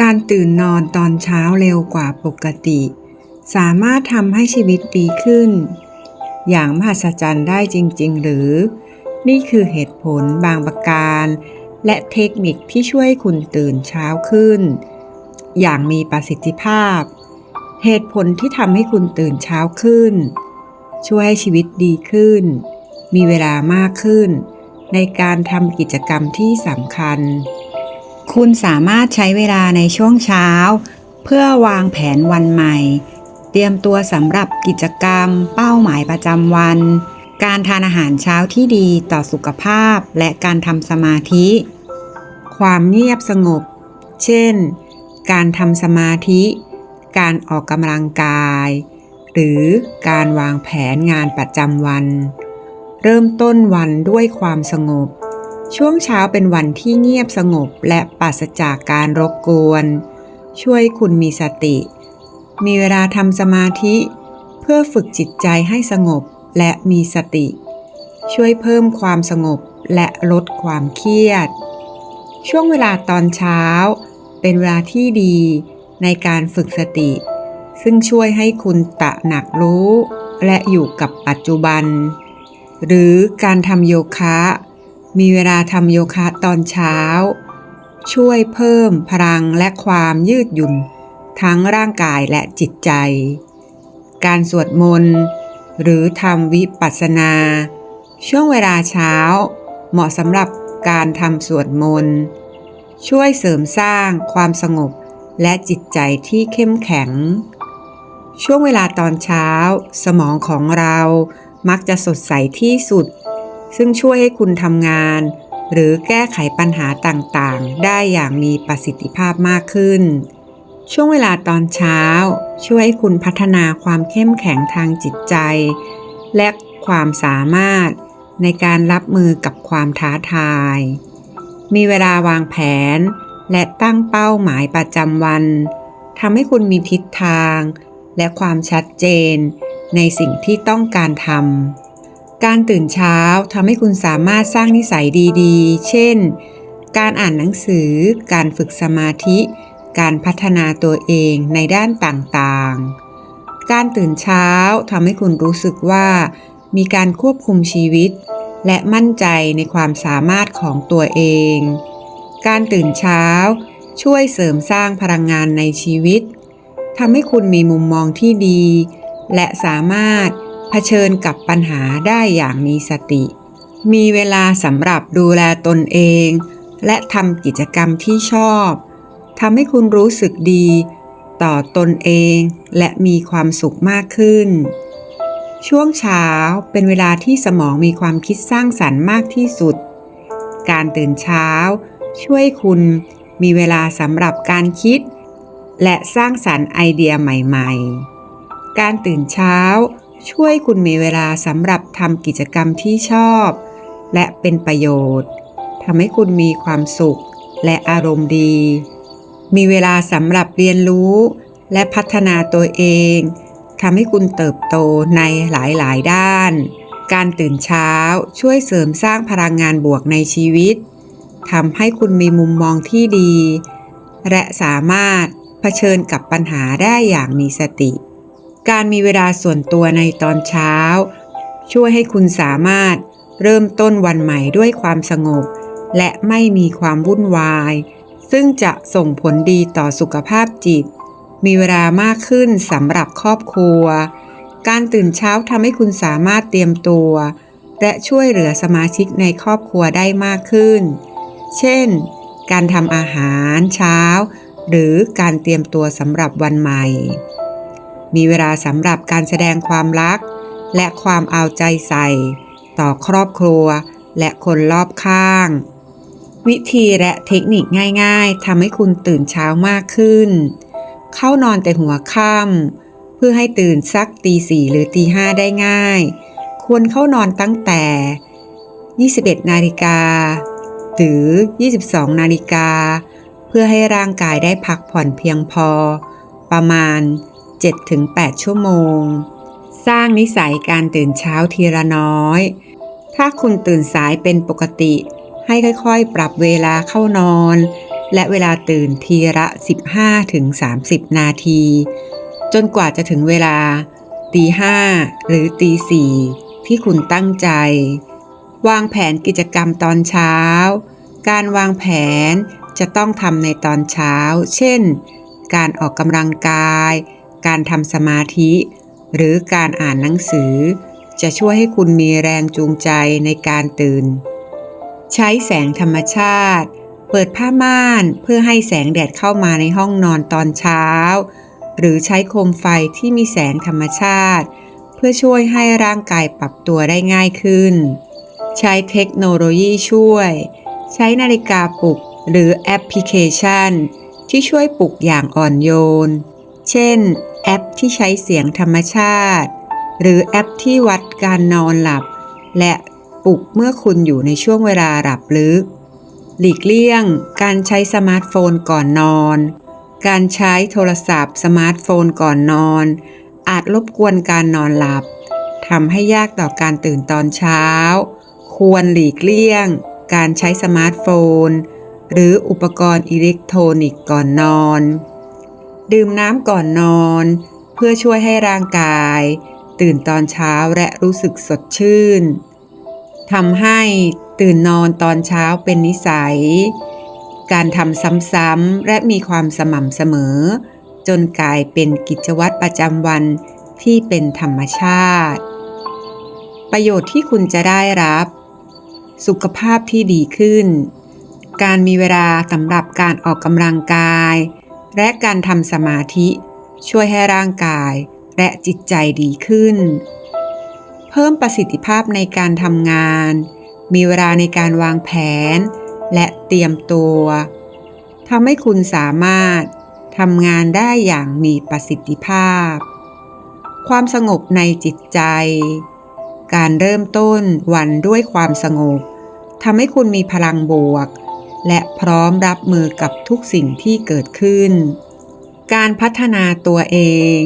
การตื่นนอนตอนเช้าเร็วกว่าปกติ สามารถทำให้ชีวิตดีขึ้น อย่างมหัศจรรย์ได้จริง ๆ หรือ นี่คือเหตุผลบางประการ และเทคนิคที่ช่วยคุณตื่นเช้าขึ้น อย่างมีประสิทธิภาพ เหตุผลที่ทำให้คุณตื่นเช้าขึ้น ช่วยให้ชีวิตดีขึ้น มีเวลามากขึ้น ในการทำกิจกรรมที่สำคัญ คุณสามารถใช้เวลาในช่วงเช้า เพื่อวางแผนวันใหม่ เตรียมตัวสำหรับกิจกรรม เป้าหมายประจำวัน การทานอาหารเช้าที่ดีต่อสุขภาพและการทำสมาธิ ความเงียบสงบ เช่น การทำสมาธิ การออกกำลังกาย หรือการวางแผนงานประจำวัน เริ่มต้นวันด้วยความสงบ ช่วงเช้าเป็นวันที่เงียบสงบและปราศจากการรบกวน ช่วยคุณมีสติ มีเวลาทำสมาธิ เพื่อฝึกจิตใจให้สงบและมีสติ ช่วยเพิ่มความสงบและลดความเครียด ช่วงเวลาตอนเช้า เป็นเวลาที่ดีในการฝึกสติ ซึ่งช่วยให้คุณตระหนักรู้ และอยู่กับปัจจุบัน หรือการทำโยคะ มีเวลาทำโยคะตอนเช้า ช่วยเพิ่มพลังและความยืดหยุ่น ทั้งร่างกายและจิตใจ การสวดมนต์ หรือทำวิปัสสนา ช่วงเวลาเช้า เหมาะสำหรับการทำสวดมนต์ช่วยเสริมสร้างความสงบและจิตใจที่เข้มแข็ง ช่วงเวลาตอนเช้า สมองของเรามักจะสดใสที่สุด ซึ่งช่วยให้คุณทำงาน หรือแก้ไขปัญหาต่างๆ ได้อย่างมีประสิทธิภาพมากขึ้น ช่วงเวลาตอนเช้า ช่วยให้คุณพัฒนาความเข้มแข็งทางจิตใจ และความสามารถในการรับมือกับความท้าทาย มีเวลาวางแผน และตั้งเป้าหมายประจำวันทำให้คุณมีทิศทาง และความชัดเจน ในสิ่งที่ต้องการทำ การตื่นเช้าทำให้คุณสามารถสร้างนิสัยดีๆ เช่น การอ่านหนังสือ การฝึกสมาธิ การพัฒนาตัวเองในด้านต่างๆ การตื่นเช้าทำให้คุณรู้สึกว่า มีการควบคุมชีวิต และมั่นใจในความสามารถของตัวเอง การตื่นเช้า ช่วยเสริมสร้างพลังงานในชีวิตทำให้คุณมีมุมมองที่ดี และสามารถ เผชิญกับปัญหาได้อย่างมีสติ มีเวลาสำหรับดูแลตนเอง และทำกิจกรรมที่ชอบทำให้คุณรู้สึกดี ต่อตนเองและมีความสุขมากขึ้น ช่วงเช้าเป็นเวลาที่สมองมีความคิดสร้างสรรค์มากที่สุด การตื่นเช้า ช่วยคุณมีเวลาสำหรับการคิด และสร้างสรรค์ไอเดียใหม่ ๆ การตื่นเช้า ช่วยคุณมีเวลาสำหรับทำกิจกรรมที่ชอบ และเป็นประโยชน์ทำให้คุณมีความสุขและอารมณ์ดี มีเวลาสำหรับเรียนรู้ และพัฒนาตัวเองทำให้คุณเติบโตในหลายๆ ด้าน การตื่นเช้าช่วยเสริมสร้างพลังงานบวกในชีวิตทำให้คุณมีมุมมองที่ดี และสามารถเผชิญกับปัญหาได้อย่างมีสติ การมีเวลาส่วนตัวในตอนเช้า ช่วยให้คุณสามารถเริ่มต้นวันใหม่ด้วยความสงบ และไม่มีความวุ่นวาย ซึ่งจะส่งผลดีต่อสุขภาพจิต มีเวลามากขึ้นสำหรับครอบครัว การตื่นเช้าทำให้คุณสามารถเตรียมตัว และช่วยเหลือสมาชิกในครอบครัวได้มากขึ้น เช่น การทำอาหารเช้า หรือการเตรียมตัวสำหรับวันใหม่ มีเวลาสำหรับการแสดงความรัก และความเอาใจใส่ ต่อครอบครัว และคนรอบข้าง วิธีและเทคนิคง่ายๆทำให้คุณตื่นเช้ามากขึ้น เข้านอนแต่หัวค่ำเพื่อให้ตื่นสักตีสี่หรือตีห้าได้ง่าย ควรเข้านอนตั้งแต่ 21 นาฬิกาหรือ 22 นาฬิกา เพื่อให้ร่างกายได้พักผ่อนเพียงพอ ประมาณ 7-8 ชั่วโมง สร้างนิสัยการตื่นเช้าทีละน้อย ถ้าคุณตื่นสายเป็นปกติ ให้ค่อยๆ ปรับเวลาเข้านอน และเวลาตื่นทีละ 15-30 นาที จนกว่าจะถึงเวลาตีห้าหรือตีสี่ที่คุณตั้งใจ วางแผนกิจกรรมตอนเช้า การวางแผนจะต้องทำในตอนเช้า เช่น การออกกำลังกาย การทำสมาธิ หรือการอ่านหนังสือ จะช่วยให้คุณมีแรงจูงใจในการตื่น ใช้แสงธรรมชาติ เปิดผ้าม่านเพื่อให้แสงแดดเข้ามาในห้องนอนตอนเช้า หรือใช้โคมไฟที่มีแสงธรรมชาติ เพื่อช่วยให้ร่างกายปรับตัวได้ง่ายขึ้น ใช้เทคโนโลยีช่วย ใช้นาฬิกาปลุกหรือแอปพลิเคชันที่ช่วยปลุกอย่างอ่อนโยน เช่น แอปที่ใช้เสียงธรรมชาติ หรือแอปที่วัดการนอนหลับ และปลุกเมื่อคุณอยู่ในช่วงเวลาหลับลึก หลีกเลี่ยง การใช้สมาร์ทโฟนก่อนนอน การใช้โทรศัพท์ สมาร์ทโฟนก่อนนอน อาจรบกวนการนอนหลับทำให้ยากต่อการตื่นตอนเช้า ควรหลีกเลี่ยง การใช้สมาร์ทโฟน หรืออุปกรณ์อิเล็กทรอนิกส์ก่อนนอน ดื่มน้ำก่อนนอน เพื่อช่วยให้ร่างกาย ตื่นตอนเช้าและรู้สึกสดชื่นทำให้ตื่นนอนตอนเช้าเป็นนิสัย การทำซ้ำๆและมีความสม่ำเสมอ จนกลายเป็นกิจวัตรประจำวันที่เป็นธรรมชาติ ประโยชน์ที่คุณจะได้รับ สุขภาพที่ดีขึ้น การมีเวลาสำหรับการออกกำลังกาย และการทำสมาธิ ช่วยให้ร่างกายและจิตใจดีขึ้น เพิ่มประสิทธิภาพในการทำงาน มีเวลาในการวางแผน และเตรียมตัวทำให้คุณสามารถทำงานได้อย่างมีประสิทธิภาพ ความสงบในจิตใจ การเริ่มต้นวันด้วยความสงบทำให้คุณมีพลังบวก และพร้อมรับมือกับทุกสิ่งที่เกิดขึ้น การพัฒนาตัวเอง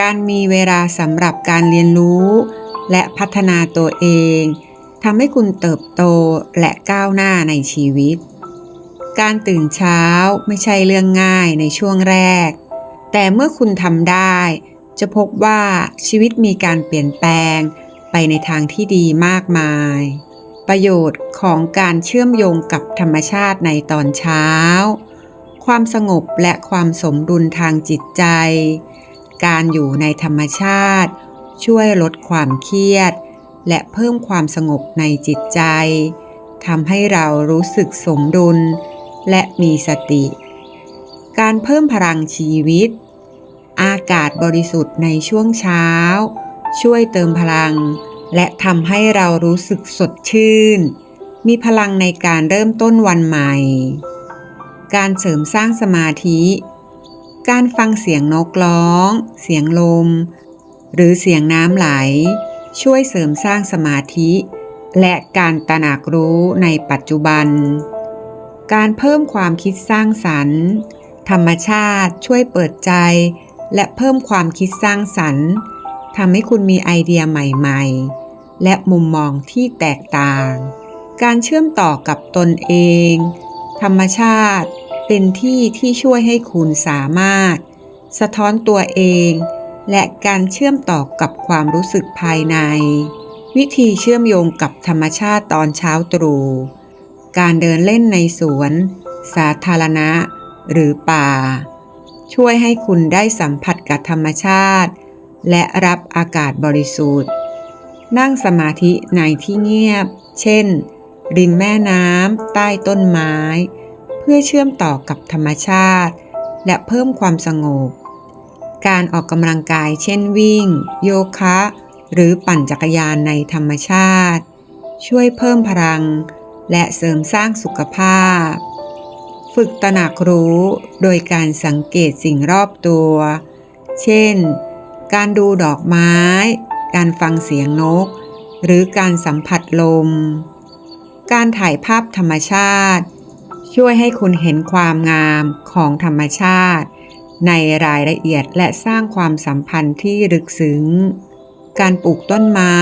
การมีเวลาสำหรับการเรียนรู้ และพัฒนาตัวเองทำให้คุณเติบโตและก้าวหน้าในชีวิต การตื่นเช้าไม่ใช่เรื่องง่ายในช่วงแรก แต่เมื่อคุณทำได้ จะพบว่าชีวิตมีการเปลี่ยนแปลงไปในทางที่ดีมากมาย ประโยชน์ของการเชื่อมโยงกับธรรมชาติในตอนเช้า ความสงบและความสมดุลทางจิตใจ การอยู่ในธรรมชาติ ช่วยลดความเครียด และเพิ่มความสงบในจิตใจทำให้เรารู้สึกสมดุล และมีสติ การเพิ่มพลังชีวิต อากาศบริสุทธิ์ในช่วงเช้า ช่วยเติมพลัง และทำให้เรารู้สึกสดชื่น มีพลังในการเริ่มต้นวันใหม่ การเสริมสร้างสมาธิ การฟังเสียงนกร้อง เสียงลม หรือเสียงน้ำไหล ช่วยเสริมสร้างสมาธิ และการตระหนักรู้ในปัจจุบัน การเพิ่มความคิดสร้างสรรค์ ธรรมชาติช่วยเปิดใจ และเพิ่มความคิดสร้างสรรค์ทำให้คุณมีไอเดียใหม่ ๆ และมุมมองที่แตกต่าง การเชื่อมต่อกับตนเอง ธรรมชาติเป็นที่ที่ช่วยให้คุณสามารถ สะท้อนตัวเอง และการเชื่อมต่อกับความรู้สึกภายใน วิธีเชื่อมโยงกับธรรมชาติตอนเช้าตรู่การเดินเล่นในสวน สาธารณะ หรือป่า ช่วยให้คุณได้สัมผัสกับธรรมชาติ และรับอากาศบริสุทธิ์ นั่งสมาธิในที่เงียบ เช่น ริมแม่น้ำใต้ต้นไม้ เพื่อเชื่อมต่อกับธรรมชาติ และเพิ่มความสงบ การออกกำลังกายเช่นวิ่ง โยคะ หรือปั่นจักรยานในธรรมชาติ ช่วยเพิ่มพลัง และเสริมสร้างสุขภาพ ฝึกตระหนักรู้โดยการสังเกตสิ่งรอบตัว เช่น การดูดอกไม้ การฟังเสียงนก หรือการสัมผัสลม การถ่ายภาพธรรมชาติ ช่วยให้คุณเห็นความงามของธรรมชาติ ในรายละเอียดและสร้างความสัมพันธ์ที่ลึกซึ้ง การปลูกต้นไม้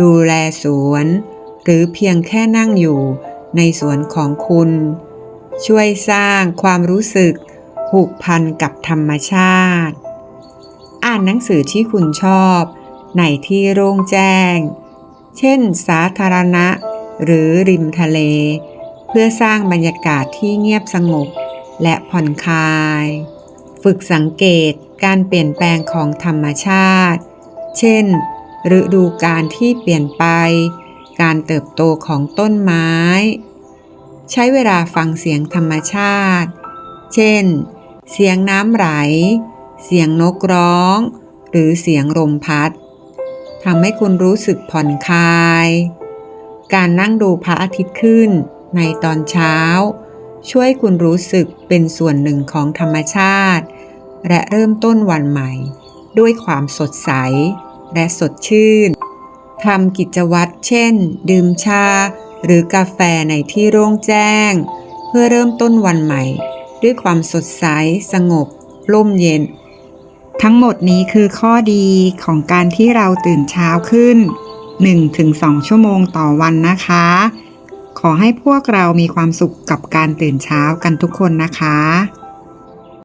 ดูแลสวน หรือเพียงแค่นั่งอยู่ในสวนของคุณ ช่วยสร้างความรู้สึกผูกพันกับธรรมชาติ อ่านหนังสือที่คุณชอบ ในที่โล่งแจ้ง เช่นสาธารณะ หรือริมทะเล เพื่อสร้างบรรยากาศที่เงียบสงบและผ่อนคลาย ฝึกสังเกตการเปลี่ยนแปลงของธรรมชาติ เช่น ฤดูกาลที่เปลี่ยนไป การเติบโตของต้นไม้ ใช้เวลาฟังเสียงธรรมชาติ เช่น เสียงน้ำไหล เสียงนกร้อง หรือเสียงลมพัด ทำให้คุณรู้สึกผ่อนคลาย การนั่งดูพระอาทิตย์ขึ้นในตอนเช้า ช่วยคุณรู้สึกเป็นส่วนหนึ่งของธรรมชาติ และเริ่มต้นวันใหม่ ด้วยความสดใส และสดชื่นทำกิจวัตรเช่น ดื่มชา หรือกาแฟในที่โล่งแจ้ง เพื่อเริ่มต้นวันใหม่ ด้วยความสดใส สงบ ร่มเย็น ทั้งหมดนี้คือข้อดีของการที่เราตื่นเช้าขึ้น 1-2 ชั่วโมงต่อวันนะคะ ขอให้พวกเรามีความสุขกับการตื่นเช้ากันทุกคนนะคะ